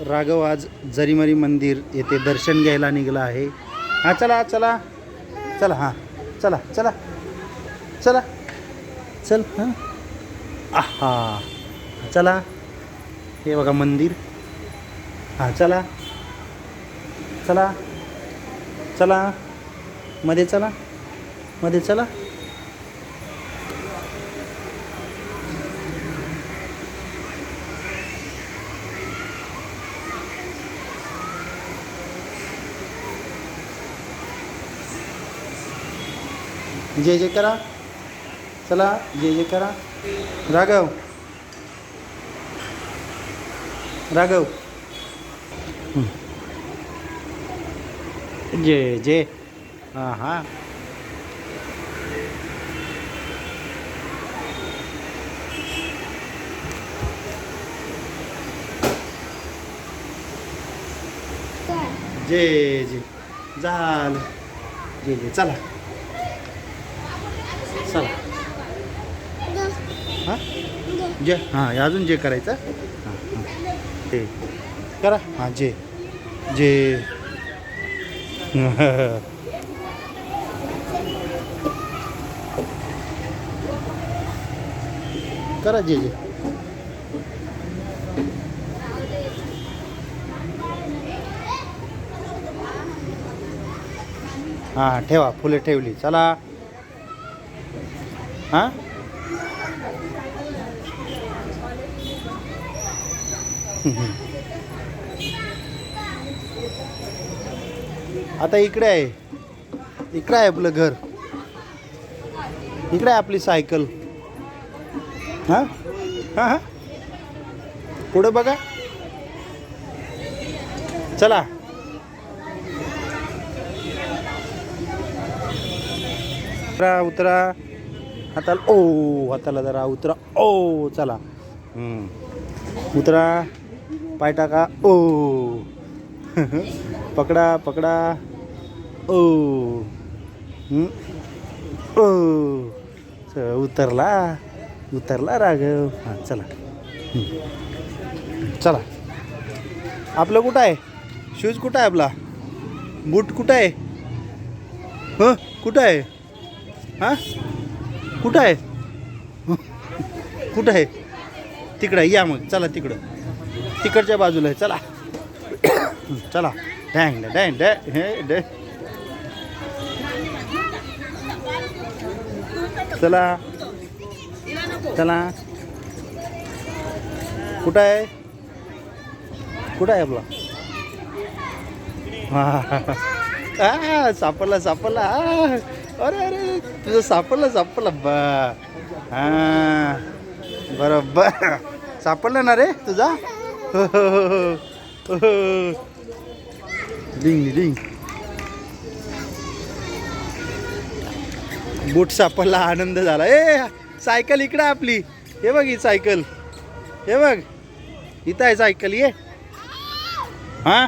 राघव आज जरीमरी मंदिर येथे दर्शन घ्यायला निघला आहे. हां चला चला. चला हां. चला चला. चला. चल हां. आहा. चला. हे बघा मंदिर. हां चला. चला. चला. मध्ये चला. मध्ये चला. जे जे करा चला जे जे करा. राघव. राघव. हं. जे जे. हां हां. जे जे. झालं. जे जे. चला. चला. हां? जे हां अजून जे करायचं? हां हां. ते करा. हां जे. जे. करा जे जे. हां ठेवा. फुले ठेवली. चला. हां? आता इकडे आहे. इकडे आहे आपलं घर. इकडे आहे आपली सायकल. हां? हां हां? पुढं बघा. चला. उतरा उतरा. हाताला ओ हाताला जरा उतरा ओ चला. उतरा पाय टाका ओ. पकडा पकडा ओ. ओ. उतरला उतरला राघव. हां चला. चला. आपलं कुठं आहे? शूज कुठं आहे आपला? बूट कुठं आहे? हं? कुठं आहे? हां? कुठं आहे? कुठं आहे? तिकडं या मग. चला तिकडं. तिकडच्या बाजूला आहे. चला. चला. डँग डँग डॅ हे डे. चला. चला. कुठं आहे? कुठं आहे आपला? हा. सापडला सापडला. अरे अरे तुझं सापडलं सापडलं. बा. हा बरोबर. सापडलं ना रे तुझा? हो, हो, हो, हो. हो, हो. डिंग डिंग बूट सापडला आनंद झाला. ए सायकल इकडं आपली. हे बघ ही सायकल. हे बघ. इथं आहे सायकल ये. हां?